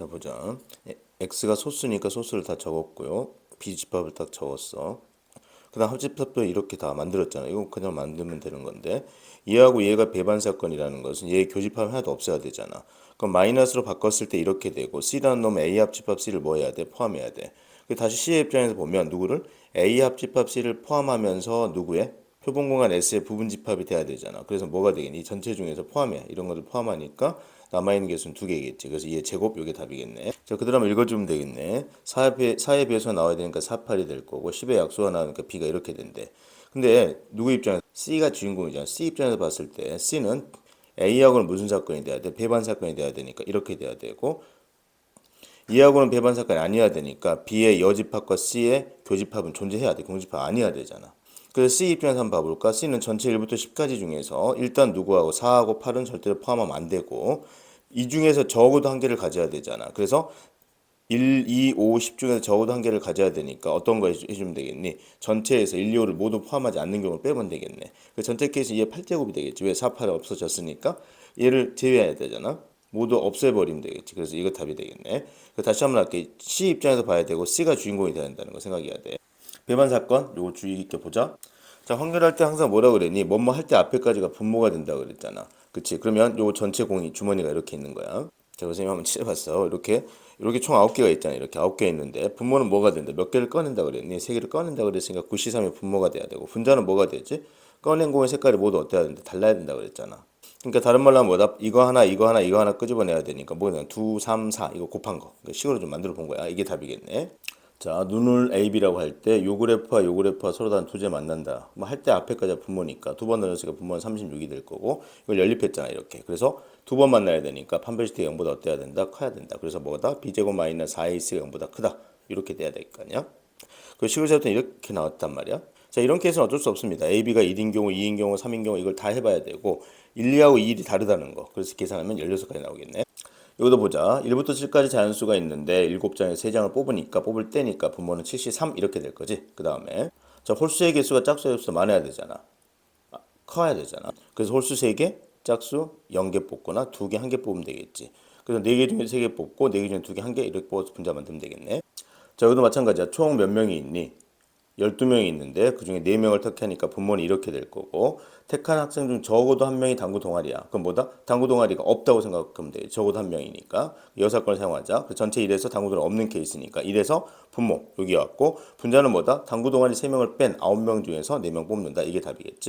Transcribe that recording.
자 보자. 에- x가 소수니까 소수를 다 적었고요. b 집합을 딱 적었어. 그다음 합집합도 이렇게 다 만들었잖아. 이거 그냥 만들면 되는 건데 얘하고 얘가 배반 사건이라는 것은 얘 교집합 하나도 없애야 되잖아. 그럼 마이너스로 바꿨을 때 이렇게 되고 c라는 놈 a 합집합 c를 뭐 해야 돼? 포함해야 돼. 그 다시 c의 입장에서 보면 누구를 a 합집합 c를 포함하면서 누구의 표본 공간 S의 부분 집합이 돼야 되잖아. 그래서 뭐가 되겠니? 이 전체 중에서 포함해. 이런 것들 포함하니까 남아있는 개수는 두 개겠지. 그래서 얘 제곱 요게 답이겠네. 자, 그대로 한번 읽어주면 되겠네. 4의, 4의 배수가 나와야 되니까 48이 될 거고 10의 약수가 나오니까 B가 이렇게 된대. 근데 누구 입장에서 C가 주인공이잖아. C 입장에서 봤을 때 C는 A하고는 무슨 사건이 돼야 돼? 배반 사건이 돼야 되니까 이렇게 돼야 되고 E하고는 배반 사건이 아니어야 되니까 B의 여집합과 C의 교집합은 존재해야 돼. 공집합 아니어야 되잖아. 그래서 C 입장에서 한번 봐볼까? C는 전체 1부터 10까지 중에서 일단 누구하고 4하고 8은 절대로 포함하면 안 되고 이 중에서 적어도 한 개를 가져야 되잖아. 그래서 1, 2, 5, 10 중에서 적어도 한 개를 가져야 되니까 어떤 거 해주- 해주면 되겠니? 전체에서 1, 2, 5를 모두 포함하지 않는 경우를 빼면 되겠네. 그 전체 케이스 얘 8제곱이 되겠지. 왜 4, 8이 없어졌으니까 얘를 제외해야 되잖아. 모두 없애버리면 되겠지. 그래서 이거 답이 되겠네. 그 다시 한번 할게. C 입장에서 봐야 되고 C가 주인공이 돼야 된다는 거 생각해야 돼. 배반 사건 요거 주의 깊게 보자. 자 확률할 때 항상 뭐라 그랬니? 뭐뭐 할 때 앞에까지가 분모가 된다 그랬잖아. 그치? 그러면 요거 전체 공이 주머니가 이렇게 있는 거야. 자 선생님 한번 칠해봤어. 이렇게 이렇게 총 아홉 개가 있잖아. 이렇게 아홉 개 있는데 분모는 뭐가 된다? 몇 개를 꺼낸다 그랬니? 세 개를 꺼낸다 그랬으니까 9C3의 분모가 돼야 되고 분자는 뭐가 되지? 꺼낸 공의 색깔이 모두 어때야 된다? 달라야 된다 그랬잖아. 그러니까 다른 말로 하면 뭐다? 이거 하나, 이거 하나, 이거 하나 끄집어내야 되니까 뭐냐? 2, 3, 4 이거 곱한 거. 그러니까 식으로 좀 만들어 본 거야. 이게 답이겠네. 자, 눈을 A, B라고 할 때 요 그래프와 요 그래프와 서로 다른 두제 만난다. 뭐 할 때 앞에까지 분모니까 두번 넣었으니까 분모는 36이 될 거고 이걸 연립했잖아 이렇게. 그래서 두 번 만나야 되니까 판별시티 0보다 어때야 된다? 커야 된다. 그래서 뭐다? B제곱 마이너스 4AC가 0보다 크다. 이렇게 돼야 될 거 아니야? 그 식을 세울 때 이렇게 나왔단 말이야. 자, 이런 케이스는 어쩔 수 없습니다. A, B가 1인 경우, 2인 경우, 3인 경우 이걸 다 해봐야 되고 1, 2하고 2, 1이 다르다는 거. 그래서 계산하면 16가지 나오겠네. 여기도 보자. 1부터 7까지 자연수가 있는데 7장에 3장을 뽑으니까 뽑을 때니까 분모는 73 이렇게 될 거지. 그 다음에 자 홀수의 개수가 짝수의 개수보다 많아야 되잖아. 아, 커야 되잖아. 그래서 홀수 3개, 짝수 0개 뽑거나 2개, 1개 뽑으면 되겠지. 그래서 4개 중에 3개 뽑고 4개 중에 2개, 1개 이렇게 뽑아서 분자 만들면 되겠네. 자 여기도 마찬가지야. 총 몇 명이 있니? 12명이 있는데 그중에 4명을 택하니까 분모는 이렇게 될 거고 택한 학생 중 적어도 한 명이 당구 동아리야. 그럼 뭐다? 당구 동아리가 없다고 생각하면 돼. 적어도 한 명이니까 여사건을 사용하자. 그 전체 1에서 당구 동아리 없는 케이스니까 1에서 분모 여기 왔고 분자는 뭐다? 당구 동아리 3명을 뺀 9명 중에서 4명 뽑는다. 이게 답이겠지.